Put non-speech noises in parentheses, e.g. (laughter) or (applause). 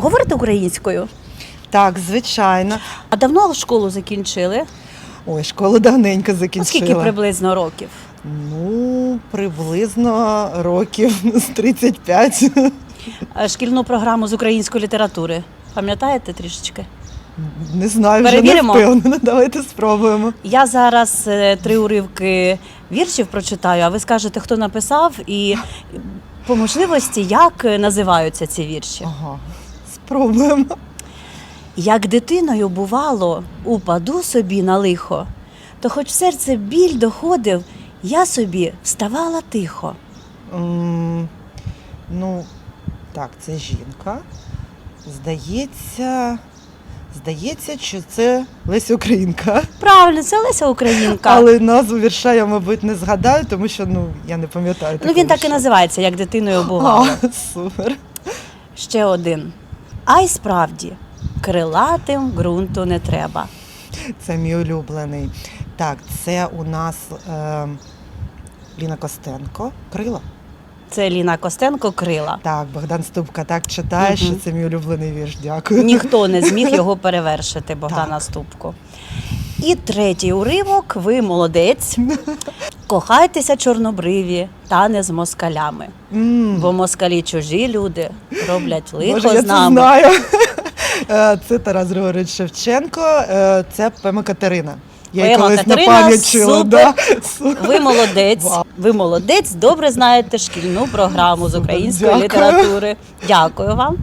Говорите українською? Так, звичайно. А давно школу закінчили? Ой, школу давненько закінчила. Скільки приблизно років? Ну, приблизно років з 35. Е, Шкільну програму з української літератури. Пам'ятаєте трішечки? Не знаю, вже не Перевіримо? впевнена. Давайте спробуємо. Я зараз е, три уривки віршів прочитаю, а ви скажете, хто написав і по можливості, як е, називаються ці вірші. Ага, спробуємо. Як дитиною бувало, упаду собі на лихо, то хоч в серце біль доходив, я собі вставала тихо. М, Ну, так, це жінка. Здається, здається, що це Леся Українка. Правильно, це Леся Українка. (laughs) Але назву вірша я, мабуть, не згадаю, тому що ну, я не пам'ятаю. Ну він так і вірша. називається, як дитиною (laughs) бувало. А, супер. Ще один. А й справді, крилатим ґрунту не треба. Це мій улюблений. Так, це у нас е, Ліна Костенко. Крила. Це Ліна Костенко крила. Так, Богдан Ступка так читає, що це мій улюблений вірш. Дякую. Ніхто не зміг (laughs) його перевершити, Богдана Ступку. І третій уривок ви молодець. (laughs) Кохайтеся чорнобриві, та не з москалями. М, Бо москалі чужі люди роблять лихо Боже, я з це нами. знаю. (laughs) Е, Це Тарас Григорович Шевченко, е, це Пема Катерина. Я її колись на пам'ять чула. Да. (laughs) Ви молодець. Вау. Ви молодець, добре знаєте шкільну програму з української дякую. літератури. Дякую вам.